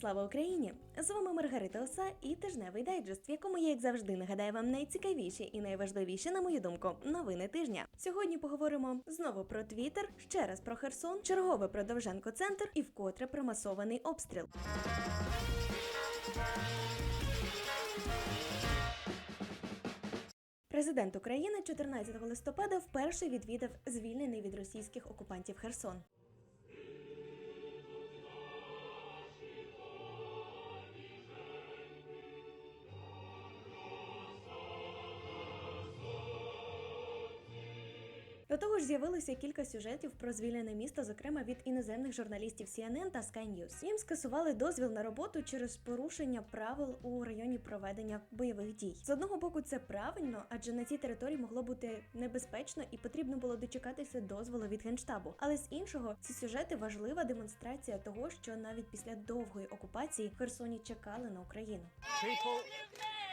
Слава Україні! З вами Маргарита Оса і тижневий дайджест, в якому я, як завжди, нагадаю вам найцікавіші і найважливіші, на мою думку, новини тижня. Сьогодні поговоримо знову про Твіттер, ще раз про Херсон, чергове про Довженко центр і вкотре про масований обстріл. Президент України 14 листопада вперше відвідав звільнений від російських окупантів Херсон. До того ж, з'явилося кілька сюжетів про звільнене місто, зокрема від іноземних журналістів CNN та Sky News. Їм скасували дозвіл на роботу через порушення правил у районі проведення бойових дій. З одного боку, це правильно, адже на цій території могло бути небезпечно і потрібно було дочекатися дозволу від генштабу. Але з іншого, ці сюжети важлива демонстрація того, що навіть після довгої окупації Херсоні чекали на Україну. People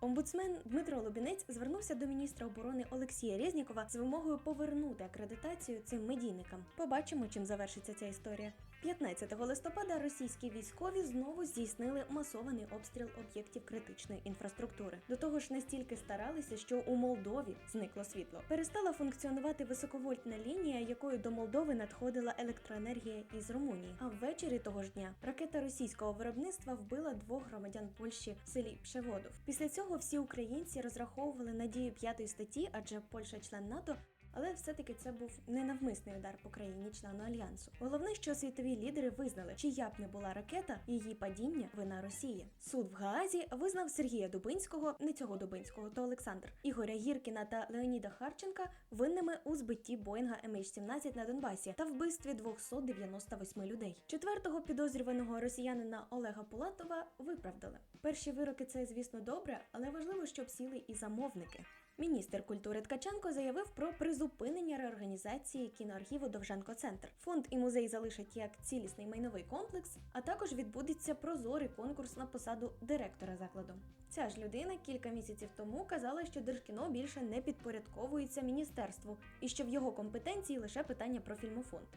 Омбудсмен Дмитро Лубінець звернувся до міністра оборони Олексія Резнікова з вимогою повернути акредитацію цим медійникам. Побачимо, чим завершиться ця історія. 15 листопада російські військові знову здійснили масований обстріл об'єктів критичної інфраструктури. До того ж, настільки старалися, що у Молдові зникло світло. Перестала функціонувати високовольтна лінія, якою до Молдови надходила електроенергія із Румунії. А ввечері того ж дня ракета російського виробництва вбила двох громадян Польщі в селі Пшеводов. Після цього всі українці розраховували на дію п'ятої статті, адже Польща член НАТО. Але все-таки це був ненавмисний удар по країні члену альянсу. Головне, що світові лідери визнали, чия б не була ракета, її падіння вина Росії. Суд в Гаазі визнав Сергія Дубинського, не цього Дубинського, то Олександр, Ігоря Гіркіна та Леоніда Харченка винними у збитті Боїнга MH17 на Донбасі та вбивстві 298 людей. Четвертого підозрюваного росіянина Олега Пулатова виправдали. Перші вироки це, звісно, добре, але важливо, щоб сіли і замовники. Міністр культури Ткаченко заявив про призупинення реорганізації кіноархіву Довженко Центр. Фонд і музей залишать як цілісний майновий комплекс, а також відбудеться прозорий конкурс на посаду директора закладу. Ця ж людина кілька місяців тому казала, що Держкіно більше не підпорядковується міністерству і що в його компетенції лише питання про фільмофонд.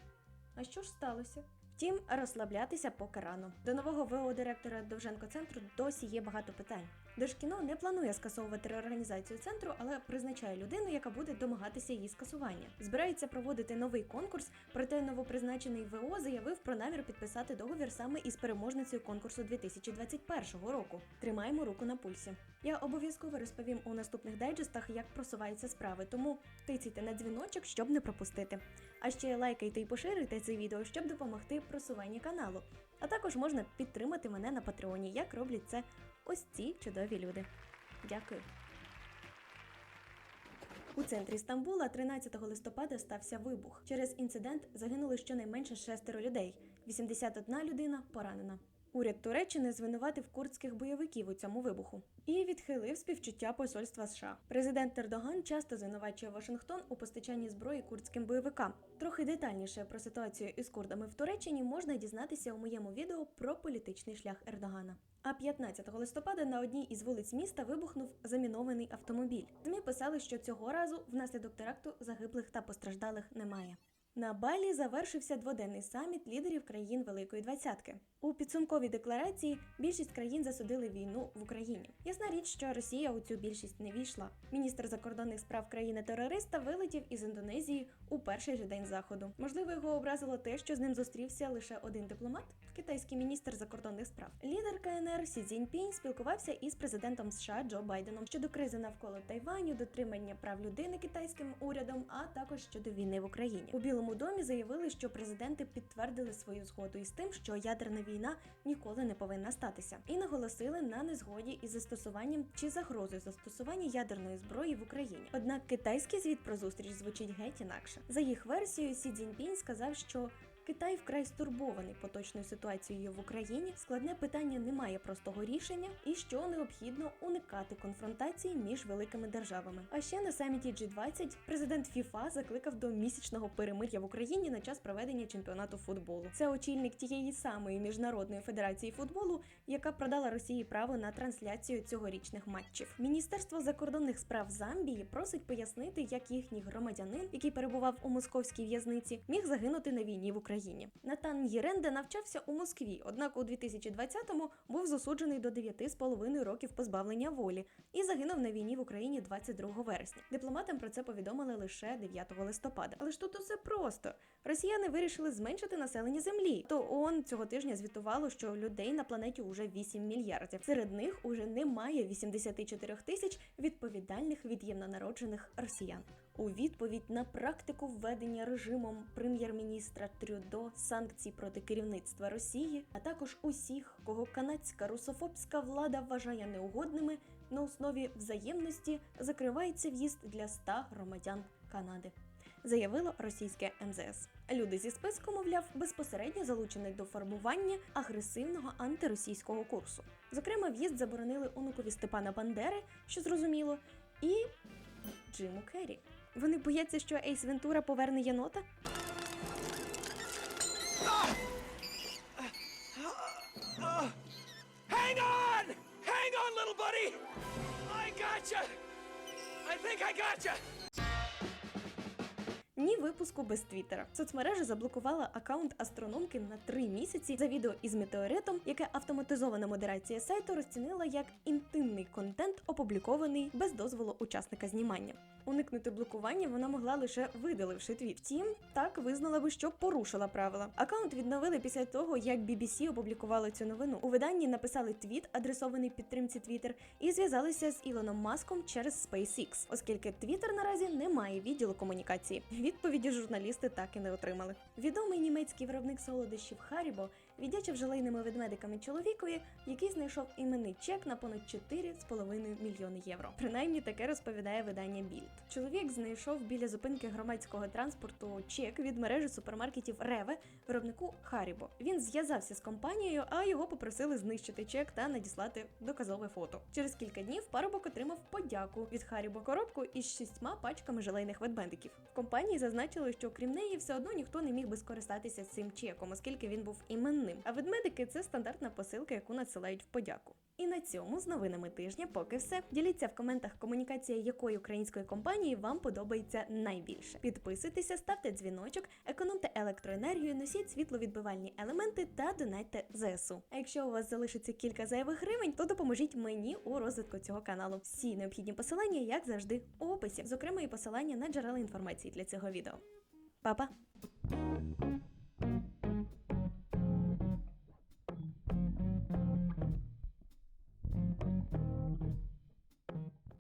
А що ж сталося? Втім, розслаблятися поки рано. До нового ВО директора Довженко центру досі є багато питань. Держкіно не планує скасовувати реорганізацію центру, але призначає людину, яка буде домагатися її скасування. Збирається проводити новий конкурс, проте новопризначений ВО заявив про намір підписати договір саме із переможницею конкурсу 2021 року. Тримаємо руку на пульсі. Я обов'язково розповім у наступних дайджестах, як просуваються справи, тому тицяйте на дзвіночок, щоб не пропустити. А ще лайкайте і поширюйте це відео, щоб допомогти просуванні каналу. А також можна підтримати мене на Патреоні, як роблять це ось ці чудові люди. Дякую. У центрі Стамбула 13 листопада стався вибух. Через інцидент загинули щонайменше шестеро людей. 81 людина поранена. Уряд Туреччини звинуватив курдських бойовиків у цьому вибуху і відхилив співчуття посольства США. Президент Ердоган часто звинувачує Вашингтон у постачанні зброї курдським бойовикам. Трохи детальніше про ситуацію із курдами в Туреччині можна дізнатися у моєму відео про політичний шлях Ердогана. А 15 листопада на одній із вулиць міста вибухнув замінований автомобіль. ЗМІ писали, що цього разу внаслідок теракту загиблих та постраждалих немає. На Балі завершився дводенний саміт лідерів країн Великої Двадцятки. У підсумковій декларації більшість країн засудили війну в Україні. Ясна річ, що Росія у цю більшість не війшла. Міністр закордонних справ країни-терориста вилетів із Індонезії у перший же день заходу. Можливо, його образило те, що з ним зустрівся лише один дипломат, китайський міністр закордонних справ. Лідер КНР Сі Цзіньпінь спілкувався із президентом США Джо Байденом щодо кризи навколо Тайваню, дотримання прав людини китайським урядом, а також щодо війни в Україні. У Білому домі заявили, що президенти підтвердили свою згоду із тим, що ядерна війна ніколи не повинна статися, і наголосили на незгоді із застосуванням чи загрозою застосування ядерної зброї в Україні. Однак китайський звіт про зустріч звучить геть інакше. За їх версією, Сі Цзіньпінь сказав, що Китай вкрай стурбований поточною ситуацією в Україні. Складне питання не має простого рішення, і що необхідно уникати конфронтації між великими державами. А ще на саміті G20 президент ФІФА закликав до місячного перемир'я в Україні на час проведення чемпіонату футболу. Це очільник тієї самої міжнародної федерації футболу, яка продала Росії право на трансляцію цьогорічних матчів. Міністерство закордонних справ Замбії просить пояснити, як їхній громадянин, який перебував у московській в'язниці, міг загинути на війні в Україні. Натан Єренде навчався у Москві, однак у 2020-му був засуджений до 9,5 років позбавлення волі і загинув на війні в Україні 22 вересня. Дипломатам про це повідомили лише 9 листопада. Але ж тут усе просто. Росіяни вирішили зменшити населення землі. То ООН цього тижня звітувало, що людей на планеті уже 8 мільярдів. Серед них уже немає 84 тисяч відповідальних від'ємно народжених росіян. У відповідь на практику введення режимом прем'єр-міністра Трюдо санкцій проти керівництва Росії, а також усіх, кого канадська русофобська влада вважає неугодними, на основі взаємності закривається в'їзд для 100 громадян Канади. Заявило російське МЗС. Люди зі списку, мовляв, безпосередньо залучені до формування агресивного антиросійського курсу. Зокрема, в'їзд заборонили онукові Степана Бандери, що зрозуміло, і Джиму Керрі. Вони бояться, що Ейс Вентура поверне єнота? Hang on! Hang on, little buddy! I gotcha! I think I gotcha! Ні випуску без твіттера. Соцмережа заблокувала аккаунт астрономки на три місяці за відео із метеоритом, яке автоматизована модерація сайту розцінила як інтимний контент, опублікований без дозволу учасника знімання. Уникнути блокування вона могла лише видаливши твіт. Втім, так визнала би, що порушила правила. Аккаунт відновили після того, як BBC опублікували цю новину. У виданні написали твіт, адресований підтримці Twitter, і зв'язалися з Ілоном Маском через SpaceX, оскільки Twitter наразі не має відділу комунікації. Відповіді журналісти так і не отримали. Відомий німецький виробник солодощів Харібо віддячив желейними ведмедиками чоловікові, який знайшов іменний чек на понад 4,5 мільйони євро. Принаймні таке розповідає видання Більд. Чоловік знайшов біля зупинки громадського транспорту чек від мережі супермаркетів Реве виробнику Харібо. Він зв'язався з компанією, а його попросили знищити чек та надіслати доказове фото. Через кілька днів парубок отримав подяку від Харібо коробку із шістьма пачками желейних ведмедиків. В компанії зазначили, що крім неї все одно ніхто не міг би скористатися цим чеком, оскільки він був іменним. А ведмедики це стандартна посилка, яку надсилають в подяку. І на цьому з новинами тижня поки все. Діліться в коментах комунікація якої української компанії вам подобається найбільше. Підписуйтеся, ставте дзвіночок, економте електроенергію, носіть світловідбивальні елементи та донайте ЗСУ. А якщо у вас залишиться кілька зайвих гривень, то допоможіть мені у розвитку цього каналу. Всі необхідні посилання, як завжди, у описі, зокрема і посилання на джерела інформації для цього відео. Па-па!